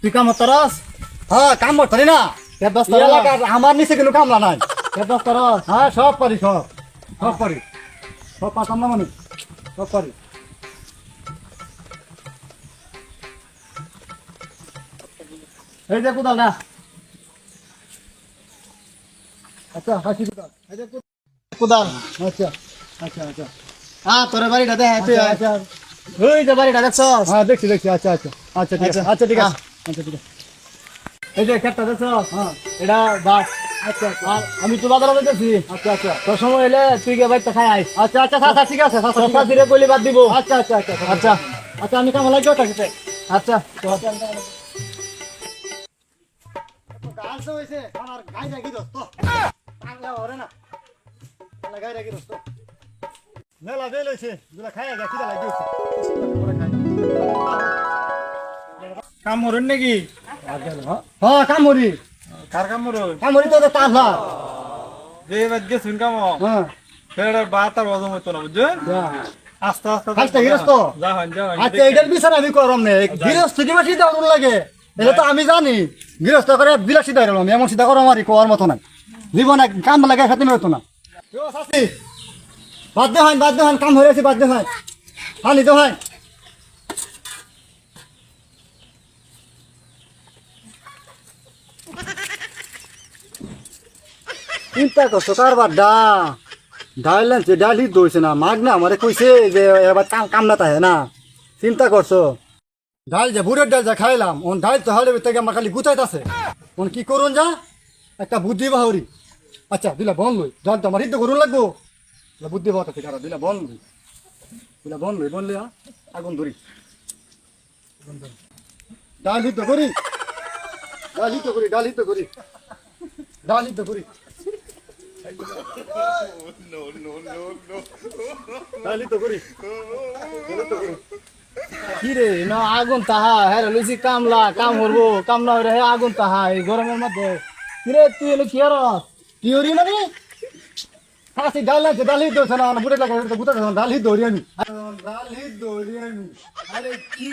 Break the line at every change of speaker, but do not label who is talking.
তুই কাম তরস
হ্যাঁ কাম করতে না। এলাকার আমার নিচে কিন্তু কামলা নাই।
দশ তরস
হ্যাঁ সব পারি সব। সব পারি। সব পাতাম না মানে সব পারি।
এই যে কোদালটা
আচ্ছা হাসি কোথায়? এই যে কোথায়?
কোদাল।
আচ্ছা আচ্ছা আচ্ছা।
হ্যাঁ তোর বাড়িটা দেখ তুই
আচ্ছা আচ্ছা।
ওই যে বাড়িটা দেখছস?
হ্যাঁ দেখছি দেখছি। আচ্ছা আচ্ছা। আচ্ছা ঠিক আছে।
আচ্ছা,
আচ্ছা ঠিক আছে।
হ্যাঁ। এই যে এটা বাস।
আচ্ছা আচ্ছা।
আর আমি তো বাজারে যেতেছি
আচ্ছা আচ্ছা।
তোর সময় এলে তুই গে বাড়িতে খাই আইস
আচ্ছা আচ্ছা আচ্ছা ঠিক আছে
সস্তা
আছে।
দিলে বাদ দিব।
আচ্ছা আচ্ছা আচ্ছা
আচ্ছা।
আচ্ছা আমি কামলা যাও থাকতে
আচ্ছা।
গাছ হইছে আমার গাই রাখি দোস্ত আঙ্গা ওরে না আঙ্গা রাখি দোস্ত মেলা বেল দুলা খাই লাগি খাই
কাম হরুন নাকি?
হ্যাঁ কামড়ি
কার। কাম হরুন
কামড়ি তো তাফলা
যে শুন কাম?
হ্যাঁ।
ফের বাত আর হজম না বুঝছেন? আস্তে আস্তে
আস্তে। গৃহস্থ? আচ্ছা এইটার বিচার আমি করম নে। গৃহস্থ কি বেশি দাম লাগে? এটা তো আমি জানি। গৃহস্থ করে বিলাসিতা এরকম আমি এমন চিন্তা করো আমারই কোয়ার মতো নাই। জীবনে কাম লাগে খাতে হতো না। বাদ দে হয় বাদ দে হয় কাম হয়ে আছে বাদ দে হয় হানি তো হয় চিন্তা করছ কারবার ডা। ডাইল আনছে, ডাইল হিট ধরছে না। মাগ না, আমারে কইছে যে, এবার কাম কাম না তাহে না। চিন্তা করছ? ডাল যে, বুড়ের ডাল যা খাইলাম, ওন ডাল তো হলে থেকে আমার খালি গুতাইতাছে ওন কি করুন যা, একটা বুদ্ধি বাহরি আচ্ছা দিলা বন লই। ডাল তো আমার হিট করুন লাগবো। বুদ্ধি বাহতা আছে দিলা বন লই। দিলা বন লই বন লই? আগুন ধরি। ডাল হিট করি। ডাল হিট করি ডাল হিট করি। ডাল হিট করি। ডাল হিট করি
কি রে না, আগুন তাহা হ্যাঁ লইছি কামলা, কাম করব, কাম না হইলে হে আগুন তাহা, এই গরমের মধ্যে। কি রে তুই এলো কি আর
তিওরি মানে হাসি আছে ডাল হিট ধরছে না বুড়ে লাগা গুতা ডাল হিট ধরি আমি ধরি আমি আরে কি